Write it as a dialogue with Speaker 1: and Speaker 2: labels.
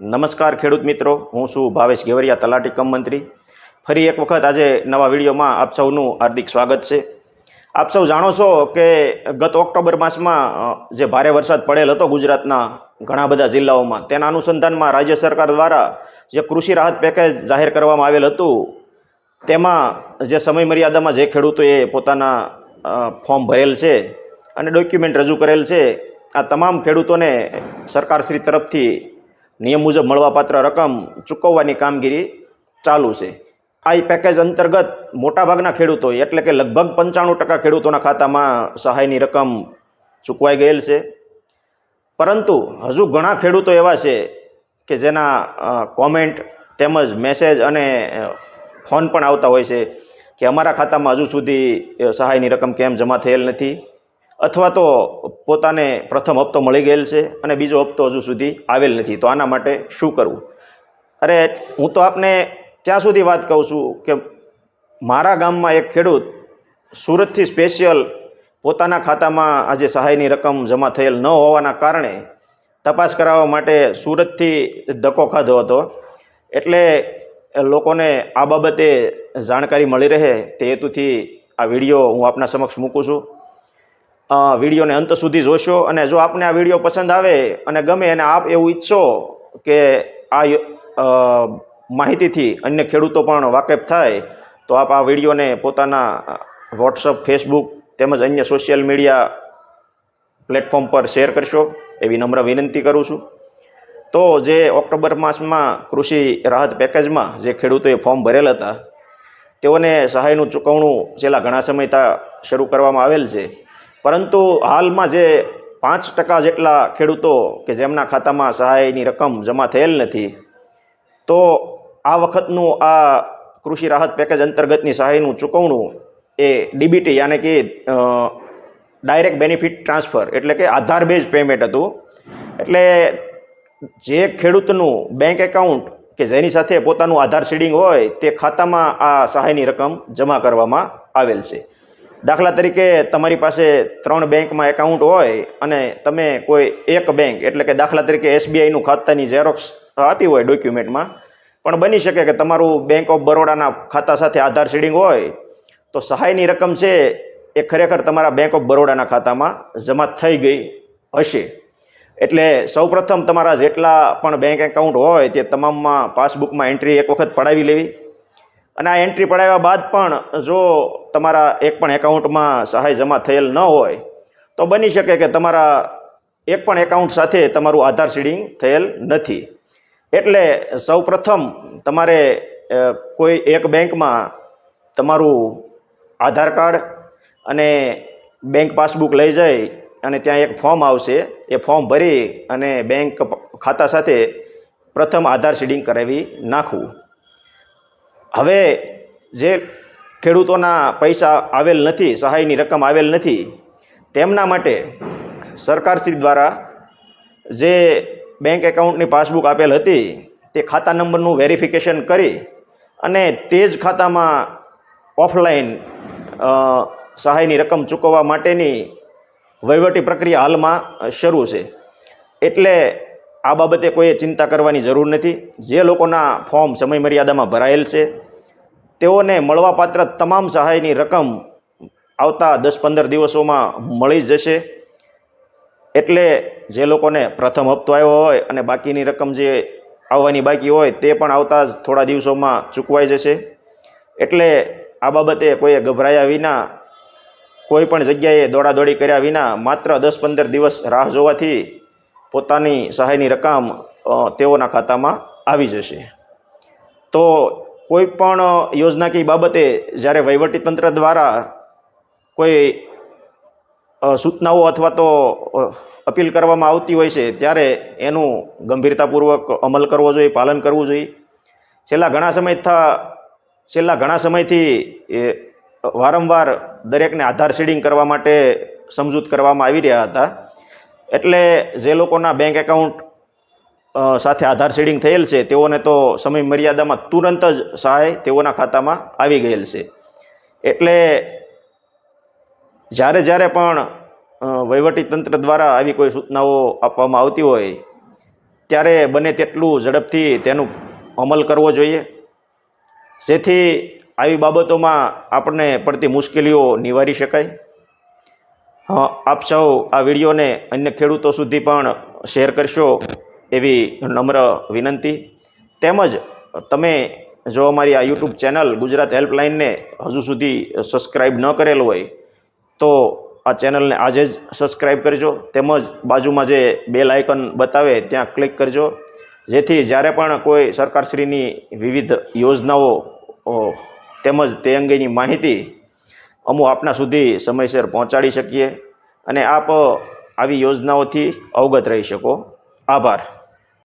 Speaker 1: નમસ્કાર ખેડૂત મિત્રો, હું છું ભાવેશ ગેવરિયા તલાટી કમ મંત્રી. ફરી એક વખત આજે નવા વિડીયોમાં આપ સૌનું હાર્દિક સ્વાગત છે. આપ સૌ જાણો છો કે ગત ઓક્ટોબર માસમાં જે ભારે વરસાદ પડેલ હતો ગુજરાતના ઘણા બધા જિલ્લાઓમાં, તેના અનુસંધાનમાં રાજ્ય સરકાર દ્વારા જે કૃષિ રાહત પેકેજ જાહેર કરવામાં આવેલ હતું, તેમાં જે સમય મર્યાદામાં જે ખેડૂતોએ પોતાના ફોર્મ ભરેલ છે અને ડોક્યુમેન્ટ રજૂ કરેલ છે, આ તમામ ખેડૂતોને સરકારશ્રી તરફથી નિયમ મુજબ મળવાપાત્ર રકમ ચૂકવવાની કામગીરી ચાલુ છે. આ પેકેજ અંતર્ગત મોટાભાગના ખેડૂતો એટલે કે લગભગ પંચાણું ટકા ખેડૂતોના ખાતામાં સહાયની રકમ ચૂકવાઈ ગયેલ છે. પરંતુ હજુ ઘણા ખેડૂતો એવા છે કે જેના કોમેન્ટ તેમજ મેસેજ અને ફોન પણ આવતા હોય છે કે અમારા ખાતામાં હજુ સુધી સહાયની રકમ કેમ જમા થયેલ નથી. અથવા તો પોતાને પ્રથમ હપ્તો મળી ગયેલ છે અને બીજો હપ્તો હજુ સુધી આવેલ નથી. તો આના માટે શું કરવું? અરે, હું તો આપને ત્યાં સુધી વાત કહું છું કે મારા ગામમાં એક ખેડૂત સુરતથી સ્પેશિયલ પોતાના ખાતામાં આજે સહાયની રકમ જમા થયેલ ન હોવાના કારણે તપાસ કરાવવા માટે સુરતથી ધક્કો ખાધો હતો. એટલે લોકોને આ બાબતે જાણકારી મળી રહે તે હેતુથી આ વીડિયો હું આપના સમક્ષ મૂકું છું. વિડીયોને અંત સુધી જોશો અને જો આપને આ વીડિયો પસંદ આવે અને ગમે અને આપ એવું ઈચ્છો કે આ માહિતીથી અન્ય ખેડૂતો પણ વાકેફ થાય, તો આપ આ વિડીયોને પોતાના વોટ્સઅપ, ફેસબુક તેમજ અન્ય સોશિયલ મીડિયા પ્લેટફોર્મ પર શેર કરશો, એવી નમ્ર વિનંતી કરું છું. તો જે ઓક્ટોબર માસમાં કૃષિ રાહત પેકેજમાં જે ખેડૂતોએ ફોર્મ ભરેલ હતા, તેઓને સહાયનું ચૂકવણું છેલ્લા ઘણા સમયતા શરૂ કરવામાં આવેલ છે. પરંતુ હાલમાં જે પાંચ ટકા જેટલા ખેડૂતો કે જેમના ખાતામાં સહાયની રકમ જમા થયેલ નથી, તો આ વખતનું આ કૃષિ રાહત પેકેજ અંતર્ગતની સહાયનું ચૂકવણું એ ડીબીટી યાને કે ડાયરેક્ટ બેનિફિટ ટ્રાન્સફર એટલે કે આધાર બેઝ પેમેન્ટ હતું. એટલે જે ખેડૂતનું બેંક એકાઉન્ટ કે જેની સાથે પોતાનું આધાર સીડિંગ હોય તે ખાતામાં આ સહાયની રકમ જમા કરવામાં આવેલ છે. દાખલા તરીકે તમારી પાસે ત્રણ બેંકમાં એકાઉન્ટ હોય અને તમે કોઈ એક બેંક, એટલે કે દાખલા તરીકે એસબીઆઈનું ખાતાની ઝેરોક્સ આપી હોય ડોક્યુમેન્ટમાં, પણ બની શકે કે તમારું બેંક ઓફ બરોડાના ખાતા સાથે આધાર સીડિંગ હોય, તો સહાયની રકમ છે એ ખરેખર તમારા બેંક ઓફ બરોડાના ખાતામાં જમા થઈ ગઈ હશે. એટલે સૌપ્રથમ તમારા જેટલા પણ બેંક એકાઉન્ટ હોય તે તમામમાં પાસબુકમાં એન્ટ્રી એક વખત પડાવી લેવી. અને આ એન્ટ્રી પડાવ્યા બાદ પણ જો તમારા એક પણ એકાઉન્ટમાં સહાય જમા થયેલ ન હોય, તો બની શકે કે તમારા એક પણ એકાઉન્ટ સાથે તમારું આધાર સીડિંગ થયેલ નથી. એટલે સૌપ્રથમ તમારે કોઈ એક બેંકમાં તમારું આધાર કાર્ડ અને બેંક પાસબુક લઈ જઈ અને ત્યાં એક ફોર્મ આવશે. એ ફોર્મ ભરી અને બેંક ખાતા સાથે પ્રથમ આધાર સીડિંગ કરાવી નાખવું. હવે જે ખેડૂતોના પૈસા આવેલ નથી, સહાયની રકમ આવેલ નથી, તેમના માટે સરકારશ્રી દ્વારા જે બેંક એકાઉન્ટની પાસબુક આપેલ હતી, તે ખાતા નંબરનું વેરિફિકેશન કરી અને તે જ ખાતામાં ઓફલાઈન સહાયની રકમ ચૂકવવા માટેની વહીવટી પ્રક્રિયા હાલમાં શરૂ છે. એટલે આ બાબતે કોઈએ ચિંતા કરવાની જરૂર નથી. જે લોકોના ફોર્મ સમય મર્યાદામાં ભરાયેલ છે, તેઓને મળવાપાત્ર તમામ સહાયની રકમ આવતા દસ પંદર દિવસોમાં મળી જશે. એટલે જે લોકોને પ્રથમ હપ્તો આવ્યો હોય અને બાકીની રકમ જે આવવાની બાકી હોય તે પણ આવતા જ થોડા દિવસોમાં ચૂકવાઈ જશે. એટલે આ બાબતે કોઈએ ગભરાયા વિના, કોઈ પણ જગ્યાએ દોડાદોડી કર્યા વિના માત્ર દસ પંદર દિવસ રાહ જોવાથી પોતાની સહાયની રકમ તેઓના ખાતામાં આવી જશે. તો કોઈ પણ યોજનાકીય બાબતે જ્યારે વહીવટીતંત્ર દ્વારા કોઈ સૂચનાઓ અથવા તો અપીલ કરવામાં આવતી હોય છે, ત્યારે એનું ગંભીરતાપૂર્વક અમલ કરવો જોઈએ, પાલન કરવું જોઈએ. છેલ્લા ઘણા સમયથા છેલ્લા ઘણા સમયથી વારંવાર દરેકને આધાર શેડિંગ કરવા માટે સમજૂત કરવામાં આવી રહ્યા હતા. એટલે જે લોકોના બેંક એકાઉન્ટ સાથે આધાર સીડિંગ થયેલ છે, તેઓને તો સમય મર્યાદામાં તુરંત જ સહાય તેઓના ખાતામાં આવી ગયેલ છે. એટલે જ્યારે જ્યારે પણ વહીવટીતંત્ર વહીવટી તંત્ર દ્વારા આવી કોઈ સૂચનાઓ આપવામાં આવતી હોય, ત્યારે બને તેટલું ઝડપથી તેનું અમલ કરવો જોઈએ. જેથી આવી બાબતોમાં આપણને પડતી મુશ્કેલીઓ નિવારી શકાય. આપ સૌ આ વિડીયોને અન્ય ખેડૂતો સુધી પણ શેર કરશો એવી નમ્ર વિનંતી. તેમજ તમે જો અમારી આ યુટ્યુબ ચેનલ ગુજરાત હેલ્પલાઇનને હજુ સુધી સબસ્ક્રાઈબ ન કરેલ હોય, તો આ ચેનલને આજે જ સબસ્ક્રાઈબ કરજો. તેમજ બાજુમાં જે બેલ આઇકન બતાવે ત્યાં ક્લિક કરજો. જેથી જ્યારે પણ કોઈ સરકારશ્રીની વિવિધ યોજનાઓ તેમજ તે અંગેની માહિતી અમો આપના સુધી સમયસર પહોંચાડી શકીએ અને આપ આવી યોજનાઓથી અવગત રહી શકો. આભાર.